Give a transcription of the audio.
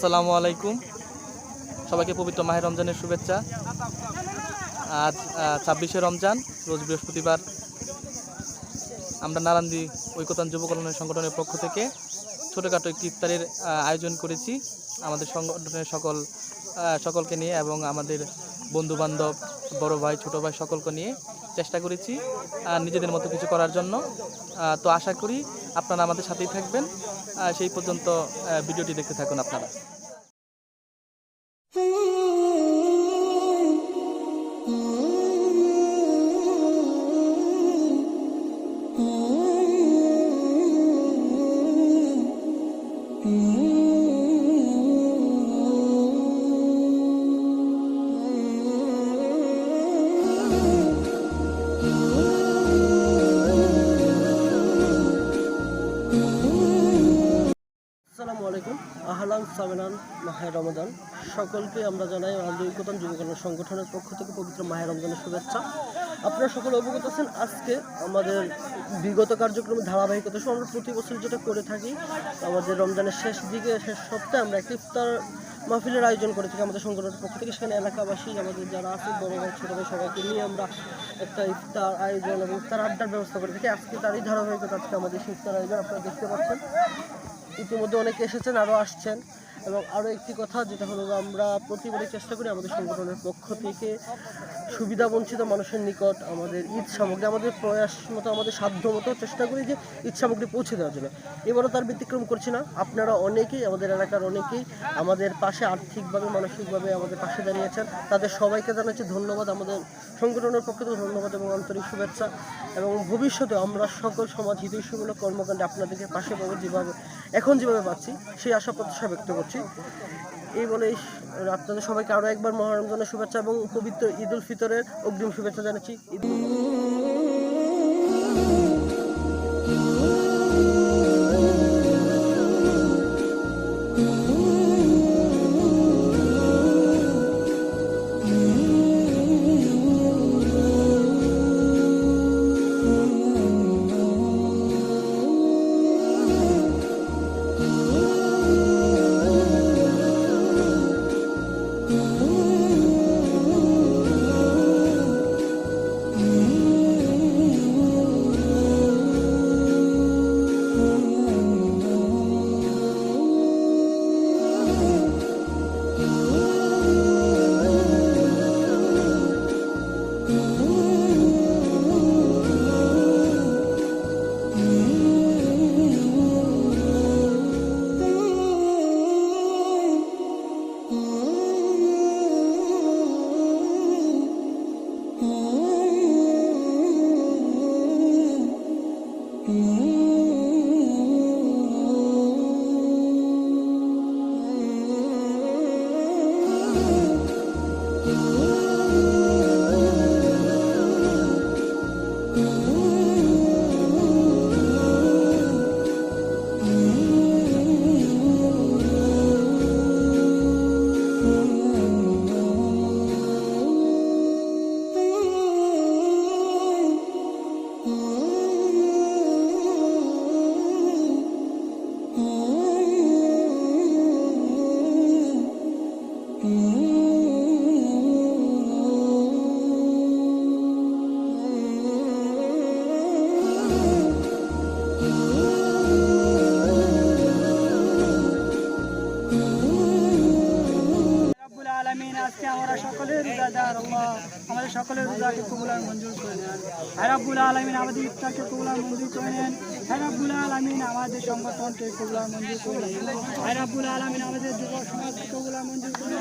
আসসালামু আলাইকুম। সবাইকে পবিত্র মাহের রমজানের শুভেচ্ছা। আজ ছাব্বিশে রমজান, রোজ বৃহস্পতিবার। আমরা নারান্দি ঐকতান যুব সংগঠনের পক্ষ থেকে ছোটোখাটো একটি ইফতারের আয়োজন করেছি। আমাদের সংগঠনের সকল সকলকে নিয়ে এবং আমাদের বন্ধু বান্ধব বড় ভাই, ছোট ভাই সকলকে নিয়ে। চেষ্টা করেছি নিজেদের মতো কিছু করার জন্য। তো আশা করি আপনারা আমাদের সাথেই থাকবেন। সেই পর্যন্ত ভিডিওটি দেখতে থাকুন আপনারা। আসসালামু আলাইকুম। আহলান সামিনান মাহের রমজান। সকলকে আমরা জানাই আন্তরিকতান যুবকল্যাণ সংগঠনের পক্ষ থেকে পবিত্র মাহের রমজানের শুভেচ্ছা। আপনারা সকলে অবগত আছেন, আজকে আমাদের বিগত কার্যক্রমের ধারাবাহিকতা আমরা প্রতি বছর যেটা করে থাকি, আমাদের রমজানের শেষ দিকে, শেষ সপ্তাহে আমরা একটি ইফতার মাহফিলের আয়োজন করে থাকি আমাদের সংগঠনের পক্ষ থেকে। সেখানে এলাকাবাসী, আমাদের যারা আছে, বড় ভাই, ছোটো ভাই, সবাইকে নিয়ে আমরা একটা ইফতার আয়োজন এবং ইফতার আড্ডার ব্যবস্থা করে থাকি। আজকে তারই ধারাবাহিকতা আজকে আমাদের সেই ইফতার আয়োজন আপনারা দেখতে পাচ্ছেন। ইতিমধ্যে অনেকে এসেছেন, আরও আসছেন। এবং আরও একটি কথা, যেটা হলো আমরা প্রতিবারই চেষ্টা করি আমাদের সংগঠনের পক্ষ থেকে সুবিধা বঞ্চিত মানুষের নিকট আমাদের ঈদ সামগ্রী, আমাদের প্রয়াস মতো, আমাদের সাধ্য মতো চেষ্টা করি যে ঈদ সামগ্রী পৌঁছে দেওয়ার জন্য। এবারও তার ব্যতিক্রম করছি না। আপনারা অনেকেই, আমাদের এলাকার অনেকেই আমাদের পাশে আর্থিকভাবে, মানসিকভাবে আমাদের পাশে দাঁড়িয়েছেন তাদের সবাইকে জানাচ্ছি ধন্যবাদ। আমাদের সংগঠনের পক্ষ থেকে ধন্যবাদ এবং আন্তরিক শুভেচ্ছা। এবং ভবিষ্যতে আমরা সকল সমাজ হিতৈষীমূলক কর্মকাণ্ডে আপনাদেরকে পাশে পাবো যেভাবে, এখন যেভাবে পাচ্ছি, সেই আশা প্রত্যাশা ব্যক্ত করছি। এই বলে আপনাদের সবাইকে আরও একবার মহারমজানের শুভেচ্ছা এবং পবিত্র ঈদ উল ফিতরের অগ্রিম শুভেচ্ছা জানাচ্ছি। ঈদ আজকে আমরা সকলের রোজাদার আমাদের সকলের রোজাকে কবুলার মঞ্জুর আমাদের ইফতারকে কবুলার মঞ্জুর করে নেন। রাব্বুল আমাদের সংগঠনকে কবুলার মঞ্জুর করে আমাদের যুব সমাজকে কবুলার মঞ্জুর করে